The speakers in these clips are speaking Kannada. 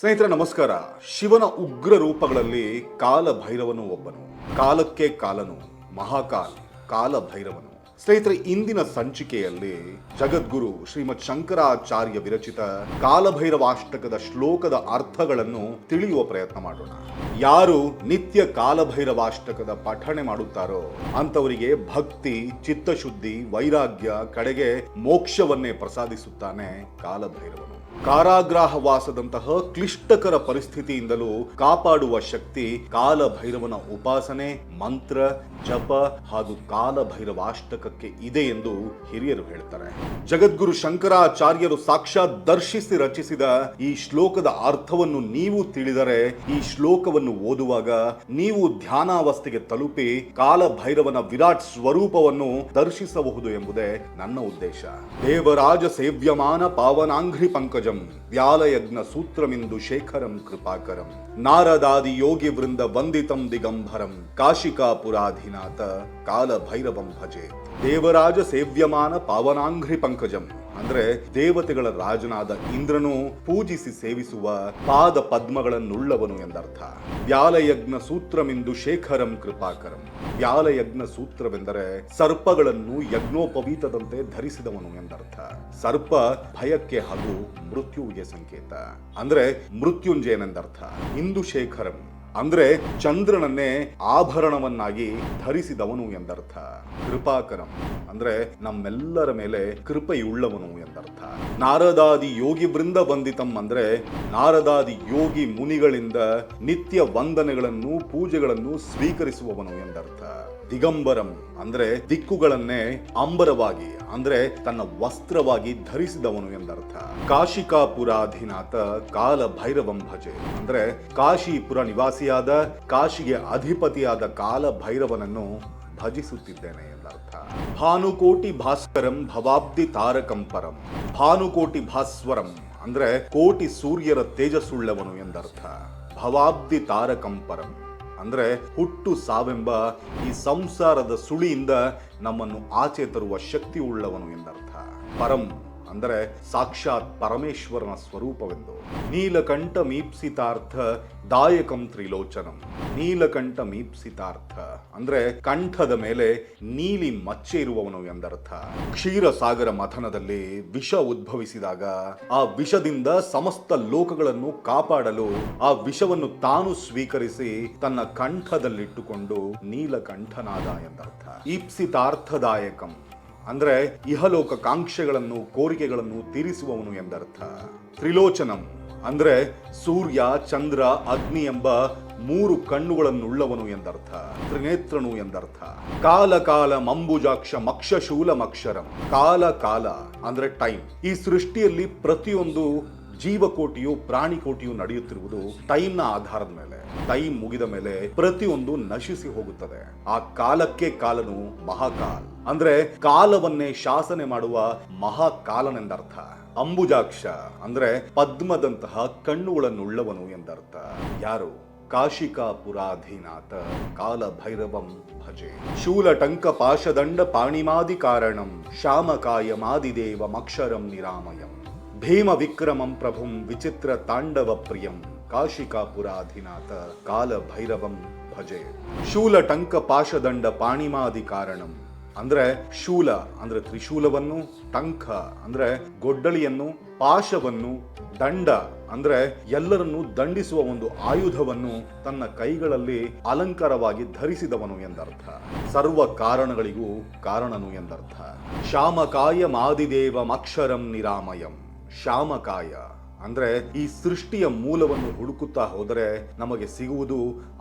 ಸ್ನೇಹಿತರೆ ನಮಸ್ಕಾರ. ಶಿವನ ಉಗ್ರ ರೂಪಗಳಲ್ಲಿ ಕಾಲ ಭೈರವನು ಒಬ್ಬನು. ಕಾಲಕ್ಕೆ ಕಾಲನು ಮಹಾಕಾಲ್ ಕಾಲ ಭೈರವನು ಸ್ನೇಹಿತರೆ, ಇಂದಿನ ಸಂಚಿಕೆಯಲ್ಲಿ ಜಗದ್ಗುರು ಶ್ರೀಮತ್ ಶಂಕರಾಚಾರ್ಯ ವಿರಚಿತ ಕಾಲಭೈರವಾಷ್ಟಕದ ಶ್ಲೋಕದ ಅರ್ಥಗಳನ್ನು ತಿಳಿಯುವ ಪ್ರಯತ್ನ ಮಾಡೋಣ. ಯಾರು ನಿತ್ಯ ಕಾಲಭೈರವಾಷ್ಟಕದ ಪಠಣೆ ಮಾಡುತ್ತಾರೋ ಅಂತವರಿಗೆ ಭಕ್ತಿ, ಚಿತ್ತಶುದ್ಧಿ, ವೈರಾಗ್ಯ, ಕಡೆಗೆ ಮೋಕ್ಷವನ್ನೇ ಪ್ರಸಾದಿಸುತ್ತಾನೆ ಕಾಲಭೈರವನು. ಕಾರಾಗೃಹವಾಸದಂತಹ ಕ್ಲಿಷ್ಟಕರ ಪರಿಸ್ಥಿತಿಯಿಂದಲೂ ಕಾಪಾಡುವ ಶಕ್ತಿ ಕಾಲಭೈರವನ ಉಪಾಸನೆ, ಮಂತ್ರ, ಜಪ ಹಾಗೂ ಕಾಲಭೈರವಾಷ್ಟಕಕ್ಕೆ ಇದೆ ಎಂದು ಹಿರಿಯರು ಹೇಳ್ತಾರೆ. ಜಗದ್ಗುರು ಶಂಕರಾಚಾರ್ಯರು ಸಾಕ್ಷಾತ್ ದರ್ಶಿಸಿ ರಚಿಸಿದ ಈ ಶ್ಲೋಕದ ಅರ್ಥವನ್ನು ನೀವು ತಿಳಿದರೆ, ಈ ಶ್ಲೋಕವನ್ನು ಓದುವಾಗ ನೀವು ಧ್ಯಾನಾವಸ್ಥೆಗೆ ತಲುಪಿ ಕಾಲಭೈರವನ ವಿರಾಟ್ ಸ್ವರೂಪವನ್ನು ದರ್ಶಿಸಬಹುದು ಎಂಬುದೇ ನನ್ನ ಉದ್ದೇಶ. ದೇವರಾಜ ಸೇವ್ಯಮಾನ ಪಾವನಾಂಘ್ರಿ ಪಂಕಜಂ, ವ್ಯಾಲಯಜ್ಞ ಸೂತ್ರಮಿಂದು ಶೇಖರಂ ಕೃಪಾಕರಂ, ನಾರದಾದಿ ಯೋಗಿ ವೃಂದ ವಂದಿತಂ ದಿಗಂಬರಂ, ಕಾಶಿಕಾಪುರಾಧಿನಾಥ ಕಾಲಭೈರವಂ ಭಜೆ ದೇವರಾಜ ಸೇವ್ಯಮಾನ ಪಾವನಾಂಘ್ರಿ ಪಂಕಜಂ. ಅಂದ್ರೆ ದೇವತೆಗಳ ರಾಜನಾದ ಇಂದ್ರನು ಪೂಜಿಸಿ ಸೇವಿಸುವ ಪಾದ ಪದ್ಮಗಳನ್ನುಳ್ಳವನು ಎಂದರ್ಥ. ವ್ಯಾಲಯಜ್ಞ ಸೂತ್ರಮಿಂದು ಶೇಖರಂ ಕೃಪಾಕರಂ. ವ್ಯಾಲಯಜ್ಞ ಸೂತ್ರವೆಂದರೆ ಸರ್ಪಗಳನ್ನು ಯಜ್ಞೋಪವೀತದಂತೆ ಧರಿಸಿದವನು ಎಂದರ್ಥ. ಸರ್ಪ ಭಯಕ್ಕೆ ಹಾಗೂ ಮೃತ್ಯುವಿಗೆ ಸಂಕೇತ. ಅಂದ್ರೆ ಮೃತ್ಯುಂಜಯನೆಂದರ್ಥ. ಇಂದು ಶೇಖರಂ. ಅಂದ್ರೆ ಚಂದ್ರನನ್ನೇ ಆಭರಣವನ್ನಾಗಿ ಧರಿಸಿದವನು ಎಂದರ್ಥ. ಕೃಪಾಕರಂ ಅಂದ್ರೆ ನಮ್ಮೆಲ್ಲರ ಮೇಲೆ ಕೃಪೆಯುಳ್ಳವನು ಎಂದರ್ಥ. ನಾರದಾದಿ ಯೋಗಿ ವೃಂದ ಬಂದಿತಂ ಅಂದ್ರೆ ನಾರದಾದಿ ಯೋಗಿ ಮುನಿಗಳಿಂದ ನಿತ್ಯ ವಂದನೆಗಳನ್ನು ಪೂಜೆಗಳನ್ನು ಸ್ವೀಕರಿಸುವವನು ಎಂದರ್ಥ. ದಿಗಂಬರಂ, ಅಂದ್ರೆ ದಿಕ್ಕುಗಳನ್ನೇ ಅಂಬರವಾಗಿ, ಅಂದ್ರೆ ತನ್ನ ವಸ್ತ್ರವಾಗಿ ಧರಿಸಿದವನು ಎಂದರ್ಥ. ಕಾಶಿಕಾಪುರಾಧಿನಾಥ ಕಾಲ ಭೈರವಂ ಭಜೆ, ಅಂದ್ರೆ ಕಾಶಿಪುರ ನಿವಾಸಿಯಾದ, ಕಾಶಿಗೆ ಅಧಿಪತಿಯಾದ ಕಾಲ ಭೈರವನನ್ನು ಭಜಿಸುತ್ತಿದ್ದೇನೆ ಎಂದರ್ಥ. ಭಾನುಕೋಟಿ ಭಾಸ್ಕರಂ ಭವಾಬ್ದಿ ತಾರಕಂ ಪರಂ ಭಾನುಕೋಟಿ ಭಾಸ್ವರಂ, ಅಂದ್ರೆ ಕೋಟಿ ಸೂರ್ಯರ ತೇಜಸ್ಸುಳ್ಳವನು ಎಂದರ್ಥ. ಭವಾಬ್ದಿ ತಾರಕಂ ಪರಂ ಅಂದ್ರೆ ಹುಟ್ಟು ಸಾವೆಂಬ ಈ ಸಂಸಾರದ ಸುಳಿಯಿಂದ ನಮ್ಮನ್ನು ಆಚೆ ತರುವ ಶಕ್ತಿ ಉಳ್ಳವನು ಎಂದರ್ಥ. ಪರಂ ಅಂದರೆ ಸಾಕ್ಷಾತ್ ಪರಮೇಶ್ವರನ ಸ್ವರೂಪವೆಂದು. ನೀಲಕಂಠ ಮೀಪ್ಸಿತಾರ್ಥ ದಾಯಕಂ ತ್ರಿಲೋಚನಂ. ನೀಲಕಂಠ ಮೀಪ್ಸಿತಾರ್ಥ ಅಂದ್ರೆ ಕಂಠದ ಮೇಲೆ ನೀಲಿ ಮಚ್ಚೆ ಇರುವವನು ಎಂದರ್ಥ. ಕ್ಷೀರಸಾಗರ ಮಥನದಲ್ಲಿ ವಿಷ ಉದ್ಭವಿಸಿದಾಗ ಆ ವಿಷದಿಂದ ಸಮಸ್ತ ಲೋಕಗಳನ್ನು ಕಾಪಾಡಲು ಆ ವಿಷವನ್ನು ತಾನು ಸ್ವೀಕರಿಸಿ ತನ್ನ ಕಂಠದಲ್ಲಿಟ್ಟುಕೊಂಡು ನೀಲಕಂಠನಾದ ಎಂದರ್ಥ. ಈಪ್ಸಿತಾರ್ಥದಾಯಕಂ ಅಂದ್ರೆ ಇಹಲೋಕ ಕಾಂಕ್ಷೆಗಳನ್ನು ಕೋರಿಕೆಗಳನ್ನು ತೀರಿಸುವವನು ಎಂದರ್ಥ. ತ್ರಿಲೋಚನಂ ಅಂದ್ರೆ ಸೂರ್ಯ, ಚಂದ್ರ, ಅಗ್ನಿ ಎಂಬ ಮೂರು ಕಣ್ಣುಗಳನ್ನುಳ್ಳವನು ಎಂದರ್ಥ. ತ್ರಿನೇತ್ರನು ಎಂದರ್ಥ. ಕಾಲ ಕಾಲ ಮಂಬುಜಾಕ್ಷ ಮಕ್ಷಶೂಲ ಮಕ್ಷರಂ. ಕಾಲ ಕಾಲ ಅಂದ್ರೆ ಟೈಮ್ ಈ ಸೃಷ್ಟಿಯಲ್ಲಿ ಪ್ರತಿಯೊಂದು ಜೀವಕೋಟಿಯು, ಪ್ರಾಣಿಕೋಟಿಯು ನಡೆಯುತ್ತಿರುವುದು ಟೈಮ್ನ ಆಧಾರದ ಮೇಲೆ. ಟೈಮ್ ಮುಗಿದ ಮೇಲೆ ಪ್ರತಿಯೊಂದು ನಶಿಸಿ ಹೋಗುತ್ತದೆ. ಆ ಕಾಲಕ್ಕೆ ಕಾಲನು ಮಹಾಕಾಲ್. ಅಂದ್ರೆ ಕಾಲವನ್ನೇ ಶಾಸನೆ ಮಾಡುವ ಮಹಾಕಾಲನೆಂದರ್ಥ. ಅಂಬುಜಾಕ್ಷ ಅಂದ್ರೆ ಪದ್ಮದಂತಹ ಕಣ್ಣುಗಳನ್ನುಳ್ಳವನು ಎಂದರ್ಥ. ಯಾರು? ಕಾಶಿಕಾಪುರಾಧೀನಾಥ ಕಾಲ ಭೈರವಂ ಭಜೆ ಶೂಲಟಂಕ ಪಾಶದಂಡ ಪಾಣಿಮಾದಿ ಕಾರಣಂ, ಶಾಮಕಾಯ ಮಾದಿದೇವ ಮಕ್ಷರಂ ನಿರಾಮಯಂ. ಭೀಮ ವಿಕ್ರಮಂ ಪ್ರಭುಂ ವಿಚಿತ್ರ ತಾಂಡವ ಪ್ರಿಯಂ ಕಾಶಿಕಾಪುರಾಧಿನಾಥ ಕಾಲ ಭೈರವಂ ಭಜೆ. ಶೂಲ ಟಂಕ ಪಾಶದಂಡ ಪಾಣಿಮಾದಿ ಕಾರಣಂ. ಅಂದ್ರೆ ಶೂಲ ಅಂದ್ರೆ ತ್ರಿಶೂಲವನ್ನು, ಟಂಕ ಅಂದ್ರೆ ಗೊಡ್ಡಳಿಯನ್ನು, ಪಾಶವನ್ನು, ದಂಡ ಅಂದ್ರೆ ಎಲ್ಲರನ್ನು ದಂಡಿಸುವ ಒಂದು ಆಯುಧವನ್ನು ತನ್ನ ಕೈಗಳಲ್ಲಿ ಅಲಂಕಾರವಾಗಿ ಧರಿಸಿದವನು ಎಂದರ್ಥ. ಸರ್ವ ಕಾರಣಗಳಿಗೂ ಕಾರಣನು ಎಂದರ್ಥ. ಶಾಮಕಾಯ ಮಾದಿದೇವ ಅಕ್ಷರಂ ನಿರಾಮಯಂ. ಶಾಮಕಾಯ ಅಂದ್ರೆ ಈ ಸೃಷ್ಟಿಯ ಮೂಲವನ್ನು ಹುಡುಕುತ್ತಾ ಹೋದರೆ ನಮಗೆ ಸಿಗುವುದು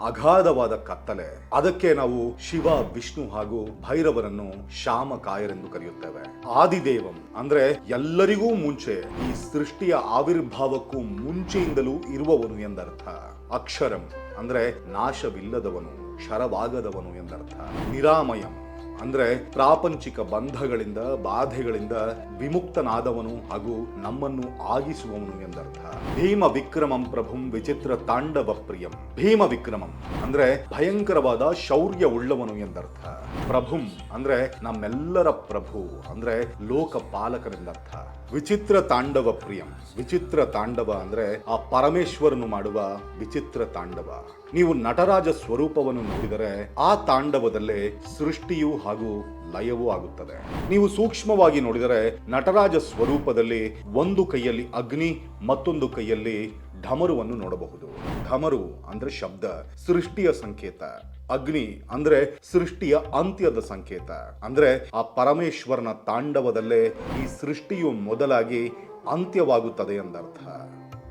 ಅಗಾಧವಾದ ಕತ್ತಲೆ. ಅದಕ್ಕೆ ನಾವು ಶಿವ, ವಿಷ್ಣು ಹಾಗೂ ಭೈರವರನ್ನು ಶಾಮಕಾಯರೆಂದು ಕರೆಯುತ್ತೇವೆ. ಆದಿದೇವಂ, ಅಂದ್ರೆ ಎಲ್ಲರಿಗೂ ಮುಂಚೆ ಈ ಸೃಷ್ಟಿಯ ಆವಿರ್ಭಾವಕ್ಕೂ ಮುಂಚೆಯಿಂದಲೂ ಇರುವವನು ಎಂದರ್ಥ. ಅಕ್ಷರಂ, ಅಂದ್ರೆ ನಾಶವಿಲ್ಲದವನು, ಕ್ಷರವಾಗದವನು ಎಂದರ್ಥ. ನಿರಾಮಯಂ ಅಂದ್ರೆ ಪ್ರಾಪಂಚಿಕ ಬಂಧಗಳಿಂದ, ಬಾಧೆಗಳಿಂದ ವಿಮುಕ್ತನಾದವನು ಹಾಗೂ ನಮ್ಮನ್ನು ಆಗಿಸುವವನು ಎಂದರ್ಥ. ಭೀಮ ವಿಕ್ರಮಂ ಪ್ರಭುಂ ವಿಚಿತ್ರ ತಾಂಡವ ಪ್ರಿಯಂ. ಭೀಮ ವಿಕ್ರಮಂ ಅಂದ್ರೆ ಭಯಂಕರವಾದ ಶೌರ್ಯ ಉಳ್ಳವನು ಎಂದರ್ಥ. ಪ್ರಭುಂ ಅಂದ್ರೆ ನಮ್ಮೆಲ್ಲರ ಪ್ರಭು ಅಂದ್ರೆ ಲೋಕ ಪಾಲಕನೆಂದರ್ಥ ವಿಚಿತ್ರ ತಾಂಡವ ಪ್ರಿಯಂ. ವಿಚಿತ್ರ ತಾಂಡವ ಅಂದ್ರೆ ಆ ಪರಮೇಶ್ವರನು ಮಾಡುವ ವಿಚಿತ್ರ ತಾಂಡವ. ನೀವು ನಟರಾಜ ಸ್ವರೂಪವನ್ನು ನೋಡಿದರೆ ಆ ತಾಂಡವದಲ್ಲೇ ಸೃಷ್ಟಿಯೂ ಹಾಗೂ ಲಯವೂ ಆಗುತ್ತದೆ. ನೀವು ಸೂಕ್ಷ್ಮವಾಗಿ ನೋಡಿದರೆ ನಟರಾಜ ಸ್ವರೂಪದಲ್ಲಿ ಒಂದು ಕೈಯಲ್ಲಿ ಅಗ್ನಿ, ಮತ್ತೊಂದು ಕೈಯಲ್ಲಿ ಢಮರುವನ್ನು ನೋಡಬಹುದು. ಢಮರು ಅಂದ್ರೆ ಶಬ್ದ, ಸೃಷ್ಟಿಯ ಸಂಕೇತ. ಅಗ್ನಿ ಅಂದ್ರೆ ಸೃಷ್ಟಿಯ ಅಂತ್ಯದ ಸಂಕೇತ. ಅಂದ್ರೆ ಆ ಪರಮೇಶ್ವರನ ತಾಂಡವದಲ್ಲೇ ಈ ಸೃಷ್ಟಿಯು ಮೊದಲಾಗಿ ಅಂತ್ಯವಾಗುತ್ತದೆ ಎಂದರ್ಥ.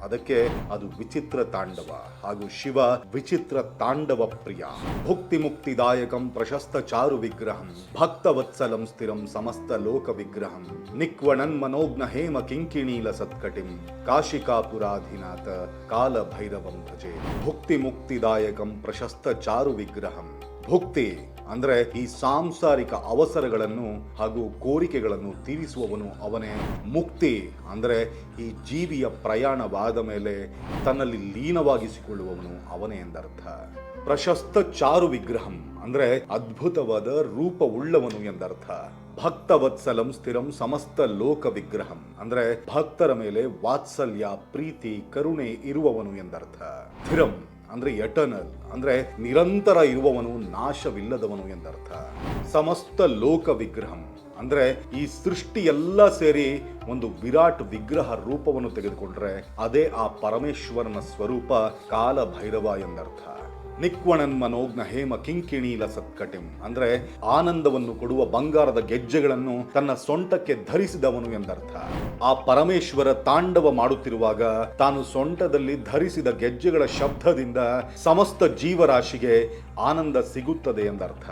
ಅದಕ್ಕೆ ಅದು ವಿಚಿತ್ರ ತಾಂಡವ ಹಾಗೂ ಶಿವ ವಿಚಿತ್ರ ತಾಂಡವ ಪ್ರಿಯ. ಭುಕ್ತಿ ಮುಕ್ತಿದಾಯಕಂ ಪ್ರಶಸ್ತ ಚಾರು ವಿಗ್ರಹಂ, ಭಕ್ತವತ್ಸಲಂ ಸ್ಥಿರಂ ಸಮಸ್ತ ಲೋಕ ವಿಗ್ರಹಂ. ನಿಕ್ವಣನ್ ಮನೋಜ್ಞ ಹೇಮ ಕಿಂಕಿಣೀಲ ಸತ್ಕಟಿಂ, ಕಾಶಿಕಾಪುರಾಧಿನಾಥ ಕಾಲ ಭೈರವಂ ಭಜೆ. ಭುಕ್ತಿ ಮುಕ್ತಿದಾಯಕಂ ಪ್ರಶಸ್ತ ಚಾರು ವಿಗ್ರಹಂ. ಭುಕ್ತಿ ಅಂದ್ರೆ ಈ ಸಾಂಸಾರಿಕ ಅವಸರಗಳನ್ನು ಹಾಗೂ ಕೋರಿಕೆಗಳನ್ನು ತೀರಿಸುವವನು ಅವನೇ ಮುಕ್ತಿ. ಅಂದರೆ ಈ ಜೀವಿಯ ಪ್ರಯಾಣವಾದ ಮೇಲೆ ತನ್ನಲ್ಲಿ ಲೀನವಾಗಿಸಿಕೊಳ್ಳುವವನು ಅವನೇ ಎಂದರ್ಥ. ಪ್ರಶಸ್ತ ಚಾರು ವಿಗ್ರಹಂ, ಅಂದ್ರೆ ಅದ್ಭುತವಾದ ರೂಪವುಳ್ಳವನು ಎಂದರ್ಥ. ಭಕ್ತವತ್ಸಲಂ ಸ್ಥಿರಂ ಸಮಸ್ತ ಲೋಕ ವಿಗ್ರಹಂ, ಅಂದ್ರೆ ಭಕ್ತರ ಮೇಲೆ ವಾತ್ಸಲ್ಯ, ಪ್ರೀತಿ, ಕರುಣೆ ಇರುವವನು ಎಂದರ್ಥ. ಸ್ಥಿರಂ. ಅಂದ್ರೆ ಎಟರ್ನಲ್ ಅಂದ್ರೆ ನಿರಂತರ ಇರುವವನು, ನಾಶವಿಲ್ಲದವನು ಎಂದರ್ಥ. ಸಮಸ್ತ ಲೋಕ ವಿಗ್ರಹಂ, ಅಂದ್ರೆ ಈ ಸೃಷ್ಟಿ ಎಲ್ಲ ಸೇರಿ ಒಂದು ವಿರಾಟ್ ವಿಗ್ರಹ ರೂಪವನ್ನು ತೆಗೆದುಕೊಂಡ್ರೆ, ಅದೇ ಆ ಪರಮೇಶ್ವರನ ಸ್ವರೂಪ ಕಾಲಭೈರವ ಎಂದರ್ಥ. ನಿಕ್ವಣನ್ ಮನೋಜ್ಞ ಹೇಮ ಕಿಂಕಿಣೀಲ ಸತ್ಕಟಿಂ. ಅಂದ್ರೆ ಆನಂದವನ್ನು ಕೊಡುವ ಬಂಗಾರದ ಗೆಜ್ಜೆಗಳನ್ನು ತನ್ನ ಸೊಂಟಕ್ಕೆ ಧರಿಸಿದವನು ಎಂದರ್ಥ. ಆ ಪರಮೇಶ್ವರ ತಾಂಡವ ಮಾಡುತ್ತಿರುವಾಗ ತಾನು ಸೊಂಟದಲ್ಲಿ ಧರಿಸಿದ ಗೆಜ್ಜೆಗಳ ಶಬ್ದದಿಂದ ಸಮಸ್ತ ಜೀವರಾಶಿಗೆ ಆನಂದ ಸಿಗುತ್ತದೆ ಎಂದರ್ಥ.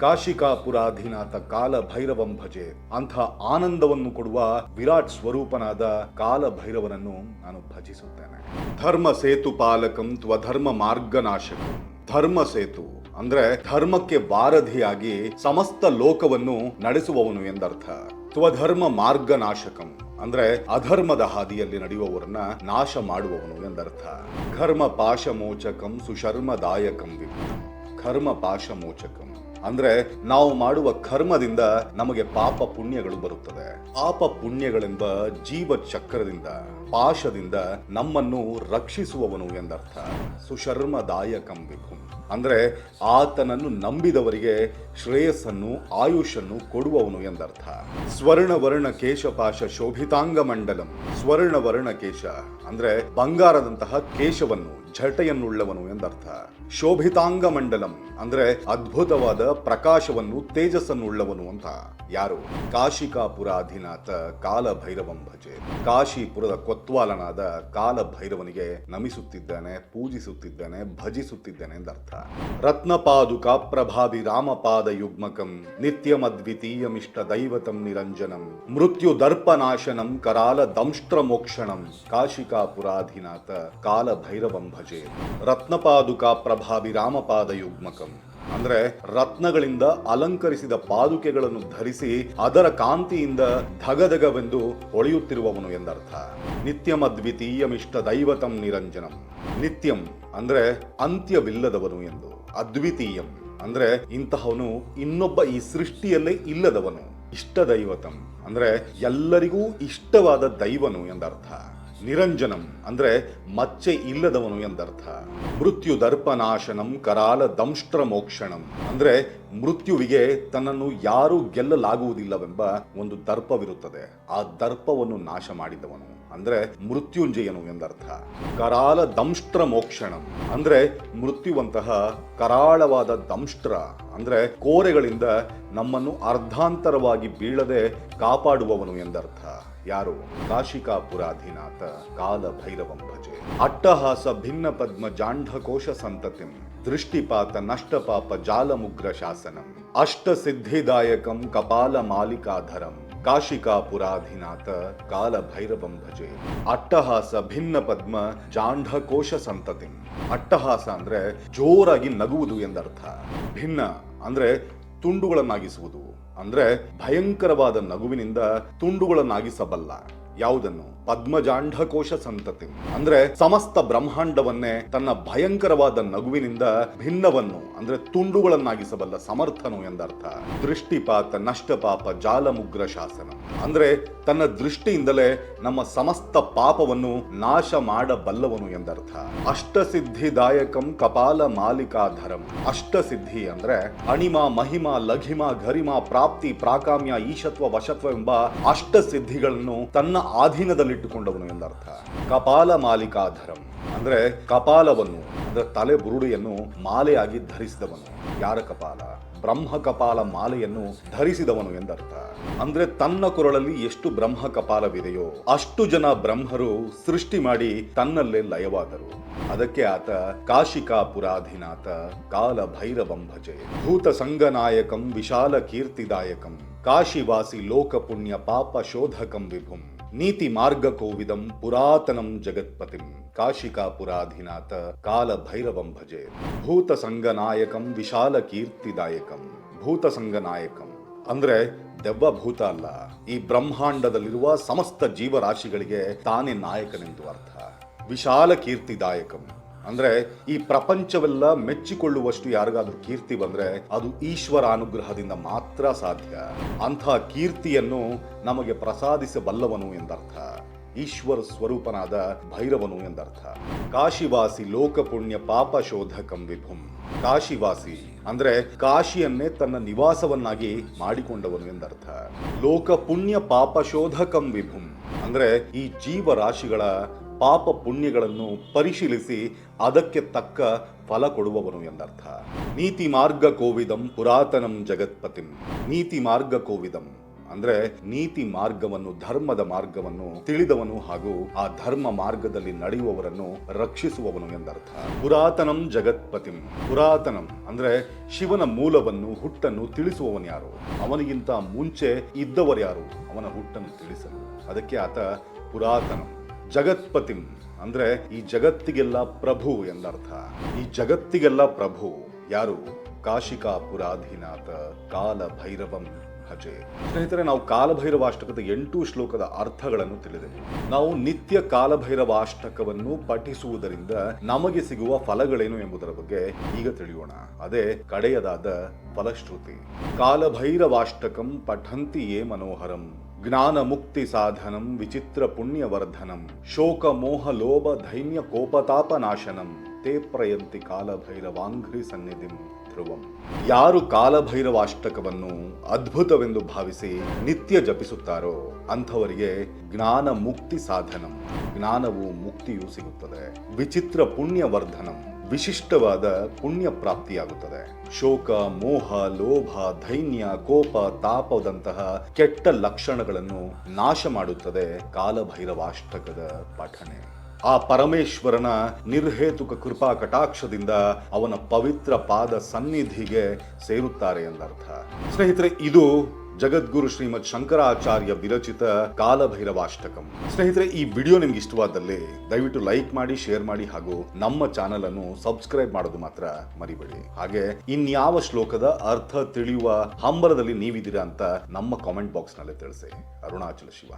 ಕಾಶಿಕಾಪುರಾಧೀನಾಥ ಕಾಲ ಭೈರವಂ ಭಜೆ. ಅಂಥ ಆನಂದವನ್ನು ಕೊಡುವ ವಿರಾಟ್ ಸ್ವರೂಪನಾದ ಕಾಲ ಭೈರವನನ್ನು ನಾನು ಭಜಿಸುತ್ತೇನೆ. ಧರ್ಮ ಸೇತು ಪಾಲಕಂ ತ್ವಧರ್ಮ ಮಾರ್ಗನಾಶಕಂ ಧರ್ಮ ಸೇತು ಅಂದ್ರೆ ಧರ್ಮಕ್ಕೆ ವಾರಧಿಯಾಗಿ ಸಮಸ್ತ ಲೋಕವನ್ನು ನಡೆಸುವವನು ಎಂದರ್ಥ. ತ್ವಧರ್ಮ ಮಾರ್ಗನಾಶಕಂ ಅಂದ್ರೆ ಅಧರ್ಮದ ಹಾದಿಯಲ್ಲಿ ನಡೆಯುವವರನ್ನ ನಾಶ ಮಾಡುವವನು ಎಂದರ್ಥ. ಘರ್ಮ ಪಾಶಮೋಚಕಂ ಸುಶರ್ಮದಾಯಕಂ ಧರ್ಮ ಕರ್ಮ ಪಾಶಮೋಚಕಂ. ಅಂದ್ರೆ ನಾವು ಮಾಡುವ ಕರ್ಮದಿಂದ ನಮಗೆ ಪಾಪ ಪುಣ್ಯಗಳು ಬರುತ್ತದೆ. ಪಾಪ ಪುಣ್ಯಗಳೆಂಬ ಜೀವ ಚಕ್ರದಿಂದ ಪಾಶದಿಂದ ನಮ್ಮನ್ನು ರಕ್ಷಿಸುವವನು ಎಂದರ್ಥ. ಸುಶರ್ಮದಾಯಕಂ ವಿಭುಂ. ಅಂದ್ರೆ ಆತನನ್ನು ನಂಬಿದವರಿಗೆ ಶ್ರೇಯಸ್ಸನ್ನು ಆಯುಷನ್ನು ಕೊಡುವವನು ಎಂದರ್ಥ. ಸ್ವರ್ಣ ವರ್ಣ ಕೇಶಪಾಶ ಶೋಭಿತಾಂಗ ಮಂಡಲಂ. ಸ್ವರ್ಣ ವರ್ಣ ಕೇಶ ಅಂದ್ರೆ ಬಂಗಾರದಂತಹ ಕೇಶವನ್ನು, ಝಟೆಯನ್ನುಳ್ಳವನು ಎಂದರ್ಥ. ಶೋಭಿತಾಂಗ ಮಂಡಲಂ ಅಂದ್ರೆ ಅದ್ಭುತವಾದ ಪ್ರಕಾಶವನ್ನು, ತೇಜಸ್ಸನ್ನುಳ್ಳವನು ಅಂತ. ಯಾರು? ಕಾಶಿಕಾಪುರಾಧಿನಾಥ ಕಾಲ ಭೈರವಂ ಭಜೆ. ಕಾಶಿಪುರದ ಕೊತ್ವಾಲನಾದ ಕಾಲ ಭೈರವನಿಗೆ ನಮಿಸುತ್ತಿದ್ದಾನೆ, ಪೂಜಿಸುತ್ತಿದ್ದಾನೆ, ಭಜಿಸುತ್ತಿದ್ದಾನೆ ಎಂದರ್ಥ ರತ್ನಪಾದುಕ ಪ್ರಭಾವಿ ರಾಮಪಾದ ಯುಗ್ಮಕಂ, ನಿತ್ಯಮದ್ವಿತೀಯಮಿಷ್ಟ ದೈವತಂ ನಿರಂಜನಂ, ಮೃತ್ಯು ದರ್ಪನಾಶನಂ ಕರಾಲ ದಂಷ್ಟ್ರ ಮೋಕ್ಷಣಂ ಕಾಶಿಕಾಪುರಾಧಿನಾಥ ಕಾಲ ಭೈರವಂ ಭಜೆ ರತ್ನಪಾದುಕ ಪ್ರಭಾವಿ ರಾಮಪಾದ ಯುಗ್ಮಕಂ. ಅಂದ್ರೆ ರತ್ನಗಳಿಂದ ಅಲಂಕರಿಸಿದ ಪಾದುಕೆಗಳನ್ನು ಧರಿಸಿ ಅದರ ಕಾಂತಿಯಿಂದ ಧಗಧಗವೆಂದು ಹೊಳೆಯುತ್ತಿರುವವನು ಎಂದರ್ಥ. ನಿತ್ಯಮದ್ವಿತೀಯಮಿಷ್ಟ ದೈವತಂ ನಿರಂಜನಂ. ನಿತ್ಯಂ ಅಂದ್ರೆ ಅಂತ್ಯವಿಲ್ಲದವನು ಎಂದು. ಅದ್ವಿತೀಯಂ ಅಂದ್ರೆ ಇಂತಹವನು ಇನ್ನೊಬ್ಬ ಈ ಸೃಷ್ಟಿಯಲ್ಲೇ ಇಲ್ಲದವನು. ಇಷ್ಟ ದೈವತಂ ಅಂದ್ರೆ ಎಲ್ಲರಿಗೂ ಇಷ್ಟವಾದ ದೈವನು ಎಂದರ್ಥ. ನಿರಂಜನಂ, ಅಂದ್ರೆ ಮಚ್ಚೆ ಇಲ್ಲದವನು ಎಂದರ್ಥ. ಮೃತ್ಯು ದರ್ಪನಾಶನಂ, ಕರಾಲ ದಂಷ್ಟ್ರ ಮೋಕ್ಷಣಂ ಅಂದ್ರೆ ಮೃತ್ಯುವಿಗೆ ತನ್ನನ್ನು ಯಾರೂ ಗೆಲ್ಲಲಾಗುವುದಿಲ್ಲವೆಂಬ ಒಂದು ದರ್ಪವಿರುತ್ತದೆ. ಆ ದರ್ಪವನ್ನು ನಾಶ ಮಾಡಿದವನು, ಅಂದ್ರೆ ಮೃತ್ಯುಂಜಯನು ಎಂದರ್ಥ. ಕರಾಲ ದಂಷ್ಟ್ರ ಮೋಕ್ಷಣಂ ಅಂದ್ರೆ ಮೃತ್ಯುವಂತಹ ಕರಾಳವಾದ ದಂಷ್ಟ್ರ, ಅಂದ್ರೆ ಕೋರೆಗಳಿಂದ ನಮ್ಮನ್ನು ಅರ್ಧಾಂತರವಾಗಿ ಬೀಳದೆ ಕಾಪಾಡುವವನು ಎಂದರ್ಥ. ಯಾರು ಕಾಶಿಕಾಪುರಾಧಿನಾಥ ಕಾಲ ಭೈರವಂ ಭಜೆ. ಅಟ್ಟಹಾಸ ಭಿನ್ನ ಪದ್ಮ ಜಾಂಢಕೋಶ ಸಂತತಿಂ. ದೃಷ್ಟಿಪಾತ ನಷ್ಟಪಾಪ ಜಾಲಮುಗ್ರ ಶಾಸನಂ. ಅಷ್ಟ ಸಿದ್ಧಿದಾಯಕಂ ಕಪಾಲ ಮಾಲಿಕಾಧರಂ. ಕಾಶಿಕಾಪುರಾಧಿನಾಥ ಕಾಲ ಭೈರವಂ ಭಜೆ. ಅಟ್ಟಹಾಸ ಭಿನ್ನ ಪದ್ಮ ಜಾಂಢಕೋಶ ಸಂತತಿಂ. ಅಟ್ಟಹಾಸ ಅಂದ್ರೆ ಜೋರಾಗಿ ನಗುವುದು ಎಂದರ್ಥ. ಭಿನ್ನ ಅಂದ್ರೆ ತುಂಡುಗಳನ್ನಾಗಿಸುವುದು. ಅಂದ್ರೆ ಭಯಂಕರವಾದ ನಗುವಿನಿಂದ ತುಂಡುಗಳನ್ನಾಗಿಸಬಲ್ಲ ಯಾವುದನ್ನು? ಪದ್ಮಜಾಂಡಕೋಶ ಸಂತತಿ. ಅಂದ್ರೆ ಸಮಸ್ತ ಬ್ರಹ್ಮಾಂಡವನ್ನೇ ತನ್ನ ಭಯಂಕರವಾದ ನಗುವಿನಿಂದ ಭಿನ್ನವನ್ನು, ಅಂದ್ರೆ ತುಂಡುಗಳನ್ನಾಗಿಸಬಲ್ಲ ಸಮರ್ಥನು ಎಂದರ್ಥ. ದೃಷ್ಟಿಪಾತ, ನಷ್ಟಪಾಪ, ಜಾಲಮುಗ್ರ ಶಾಸನ. ಅಂದ್ರೆ ತನ್ನ ದೃಷ್ಟಿಯಿಂದಲೇ ನಮ್ಮ ಸಮಸ್ತ ಪಾಪವನ್ನು ನಾಶ ಮಾಡಬಲ್ಲವನು ಎಂದರ್ಥ. ಅಷ್ಟಸಿದ್ಧಿದಾಯಕಂ ಕಪಾಲ ಮಾಲಿಕಾಧರಂ. ಅಷ್ಟಸಿದ್ಧಿ ಅಂದ್ರೆ ಅಣಿಮ, ಮಹಿಮ, ಲಘಿಮ ಗರಿಮ ಪ್ರಾಪ್ತಿ, ಪ್ರಾಕಾಮ್ಯ, ಈಶತ್ವ, ವಶತ್ವ ಎಂಬ ಅಷ್ಟ ತನ್ನ ತನ್ನ ಅಧೀನದಲ್ಲಿಟ್ಟುಕೊಂಡವನು ಎಂದರ್ಥ. ಕಪಾಲ ಮಾಲಿಕಾಧರಂ. ಅಂದ್ರೆ ಕಪಾಲವನ್ನು, ಅಂದ್ರೆ ತಲೆ ಬುರುಡೆಯನ್ನು ಮಾಲೆಯಾಗಿ ಧರಿಸಿದವನು. ಯಾರ ಕಪಾಲ? ಬ್ರಹ್ಮ ಕಪಾಲ ಮಾಲೆಯನ್ನು ಧರಿಸಿದವನು ಎಂದರ್ಥ. ಅಂದ್ರೆ ತನ್ನ ಕೊರಳಲ್ಲಿ ಎಷ್ಟು ಬ್ರಹ್ಮ ಕಪಾಲವಿದೆಯೋ ಅಷ್ಟು ಜನ ಬ್ರಹ್ಮರು ಸೃಷ್ಟಿ ಮಾಡಿ ತನ್ನಲ್ಲೇ ಲಯವಾದರು. ಅದಕ್ಕೆ ಆತ ಕಾಶಿಕಾ ಪುರಾಧಿನಾಥ ಕಾಲ ಭೈರವಂಭಜೆ ಭೂತ ಸಂಗನಾಯಕಂ ವಿಶಾಲ ಕೀರ್ತಿದಾಯಕಂ ಕಾಶಿವಾಸಿ ಲೋಕ ಪುಣ್ಯ ಪಾಪ ಶೋಧಕಂ ವಿಭುಂ. ನೀತಿ ಮಾರ್ಗ ಕೋವಿದಂ ಪುರಾತನಂ ಜಗತ್ಪತಿಂ ಕಾಶಿಕಾ ಪುರಾಧಿನಾಥ ಕಾಲ ಭೈರವಂ ಭಜೆ. ಭೂತ ಸಂಗನಾಯಕಂ ವಿಶಾಲ ಕೀರ್ತಿದಾಯಕಂ ಭೂತ ಸಂಗನಾಯಕಂ ಅಂದ್ರೆ ದೆವ್ವ ಭೂತ ಅಲ್ಲ. ಈ ಬ್ರಹ್ಮಾಂಡದಲ್ಲಿರುವ ಸಮಸ್ತ ಜೀವರಾಶಿಗಳಿಗೆ ತಾನೇ ನಾಯಕನೆಂದು ಅರ್ಥ. ವಿಶಾಲ ಕೀರ್ತಿದಾಯಕಂ ಅಂದ್ರೆ ಈ ಪ್ರಪಂಚವೆಲ್ಲ ಮೆಚ್ಚಿಕೊಳ್ಳುವಷ್ಟು ಯಾರಿಗಾದ್ರೂ ಕೀರ್ತಿ ಬಂದ್ರೆ ಅದು ಈಶ್ವರ ಅನುಗ್ರಹದಿಂದ ಮಾತ್ರ ಸಾಧ್ಯ. ಅಂಥ ಕೀರ್ತಿಯನ್ನು ನಮಗೆ ಪ್ರಸಾದಿಸಬಲ್ಲವನು ಎಂದರ್ಥ. ಈಶ್ವರ ಸ್ವರೂಪನಾದ ಭೈರವನು ಎಂದರ್ಥ. ಕಾಶಿವಾಸಿ ಲೋಕಪುಣ್ಯ ಪಾಪ ಶೋಧಕಂ ವಿಭುಂ. ಕಾಶಿವಾಸಿ ಅಂದ್ರೆ ಕಾಶಿಯನ್ನೇ ತನ್ನ ನಿವಾಸವನ್ನಾಗಿ ಮಾಡಿಕೊಂಡವನು ಎಂದರ್ಥ. ಲೋಕ ಪುಣ್ಯ ಪಾಪ ಶೋಧಕಂ ವಿಭುಂ. ಅಂದ್ರೆ ಈ ಜೀವರಾಶಿಗಳ ಪಾಪ ಪುಣ್ಯಗಳನ್ನು ಪರಿಶೀಲಿಸಿ ಅದಕ್ಕೆ ತಕ್ಕ ಫಲ ಕೊಡುವವನು ಎಂದರ್ಥ. ನೀತಿ ಮಾರ್ಗ ಕೋವಿದಂ ಪುರಾತನಂ ಜಗತ್ಪತಿಂ. ನೀತಿ ಮಾರ್ಗ ಕೋವಿದಂ ಅಂದ್ರೆ ನೀತಿ ಮಾರ್ಗವನ್ನು, ಧರ್ಮದ ಮಾರ್ಗವನ್ನು ತಿಳಿದವನು ಹಾಗೂ ಆ ಧರ್ಮ ಮಾರ್ಗದಲ್ಲಿ ನಡೆಯುವವರನ್ನು ರಕ್ಷಿಸುವವನು ಎಂದರ್ಥ. ಪುರಾತನಂ ಜಗತ್ಪತಿಂ. ಪುರಾತನಂ ಅಂದ್ರೆ ಶಿವನ ಮೂಲವನ್ನು, ಹುಟ್ಟನ್ನು ತಿಳಿಸುವವನು ಯಾರು? ಅವನಿಗಿಂತ ಮುಂಚೆ ಇದ್ದವರು ಯಾರು? ಅವನ ಹುಟ್ಟನ್ನು ತಿಳಿಸಲು. ಅದಕ್ಕೆ ಆತ ಪುರಾತನಂ. ಜಗತ್ಪತಿಂ. ಅಂದ್ರೆ ಈ ಜಗತ್ತಿಗೆಲ್ಲ ಪ್ರಭು ಎಂದರ್ಥ. ಈ ಜಗತ್ತಿಗೆಲ್ಲ ಪ್ರಭು ಯಾರು? ಕಾಶಿಕಾ ಪುರಾಧಿನಾಥ ಕಾಲ ಭೈರವಂ ಭಜೆ. ಸ್ನೇಹಿತರೆ, ನಾವು ಕಾಲಭೈರವಾಷ್ಟಕದ ಎಂಟು ಶ್ಲೋಕದ ಅರ್ಥಗಳನ್ನು ತಿಳಿದೆವು. ನಾವು ನಿತ್ಯ ಕಾಲಭೈರವಾಷ್ಟಕವನ್ನು ಪಠಿಸುವುದರಿಂದ ನಮಗೆ ಸಿಗುವ ಫಲಗಳೇನು ಎಂಬುದರ ಬಗ್ಗೆ ಈಗ ತಿಳಿಯೋಣ. ಅದೇ ಕಡೆಯದಾದ ಫಲಶ್ರುತಿ. ಕಾಲಭೈರವಾಷ್ಟಕಂ ಪಠಂತಿ ಏ ಮನೋಹರಂ. ಜ್ಞಾನ ಮುಕ್ತಿ ಸಾಧನಂ, ವಿಚಿತ್ರ ಪುಣ್ಯವರ್ಧನಂ ಶೋಕ ಮೋಹ ಲೋಭ ಧೈನ್ಯ ಕೋಪತಾಪ ನಾಶನಂ, ತೇ ಪ್ರಯಂತಿ ಕಾಲಭೈರವಾಂಘ್ರಿ ಸನ್ನಿಧಿಂ ಧ್ರುವಂ. ಯಾರು ಕಾಲಭೈರವಾಷ್ಟಕವನ್ನು ಅದ್ಭುತವೆಂದು ಭಾವಿಸಿ ನಿತ್ಯ ಜಪಿಸುತ್ತಾರೋ ಅಂಥವರಿಗೆ ಜ್ಞಾನ ಮುಕ್ತಿ ಸಾಧನಂ. ಜ್ಞಾನವು ಮುಕ್ತಿಯು ಸಿಗುತ್ತದೆ. ವಿಚಿತ್ರ ಪುಣ್ಯವರ್ಧನಂ. ವಿಶಿಷ್ಟವಾದ ಪುಣ್ಯ ಪ್ರಾಪ್ತಿಯಾಗುತ್ತದೆ. ಶೋಕ, ಮೋಹ, ಲೋಭ ಧೈನ್ಯ ಕೋಪ, ತಾಪದಂತಹ ಕೆಟ್ಟ ಲಕ್ಷಣಗಳನ್ನು ನಾಶ ಮಾಡುತ್ತದೆ ಕಾಲಭೈರವಾಷ್ಟಕದ ಪಠನೆ ಆ ಪರಮೇಶ್ವರನ ನಿರ್ಹೇತುಕ ಕೃಪಾ ಕಟಾಕ್ಷದಿಂದ ಅವನ ಪವಿತ್ರ ಪಾದ ಸನ್ನಿಧಿಗೆ ಸೇರುತ್ತಾರೆ ಎಂದರ್ಥ. ಸ್ನೇಹಿತರೆ, ಇದು ಜಗದ್ಗುರು ಶ್ರೀಮದ್ ಶಂಕರಾಚಾರ್ಯ ವಿರಚಿತ ಕಾಲಭೈರವಾಷ್ಟಕಂ. ಸ್ನೇಹಿತರೆ, ಈ ವಿಡಿಯೋ ನಿಮ್ಗೆ ಇಷ್ಟವಾದಲ್ಲಿ ದಯವಿಟ್ಟು ಲೈಕ್ ಮಾಡಿ, ಶೇರ್ ಮಾಡಿ ಹಾಗೂ ನಮ್ಮ ಚಾನೆಲ್ ಅನ್ನು ಸಬ್ಸ್ಕ್ರೈಬ್ ಮಾಡೋದು ಮಾತ್ರ ಮರಿಬೇಡಿ. ಹಾಗೆ ಇನ್ಯಾವ ಶ್ಲೋಕದ ಅರ್ಥ ತಿಳಿಯುವ ಹಂಬಲದಲ್ಲಿ ನೀವಿದ್ದೀರಾ ಅಂತ ನಮ್ಮ ಕಾಮೆಂಟ್ ಬಾಕ್ಸ್ನಲ್ಲಿ ತಿಳಿಸಿ. ಅರುಣಾಚಲ ಶಿವ.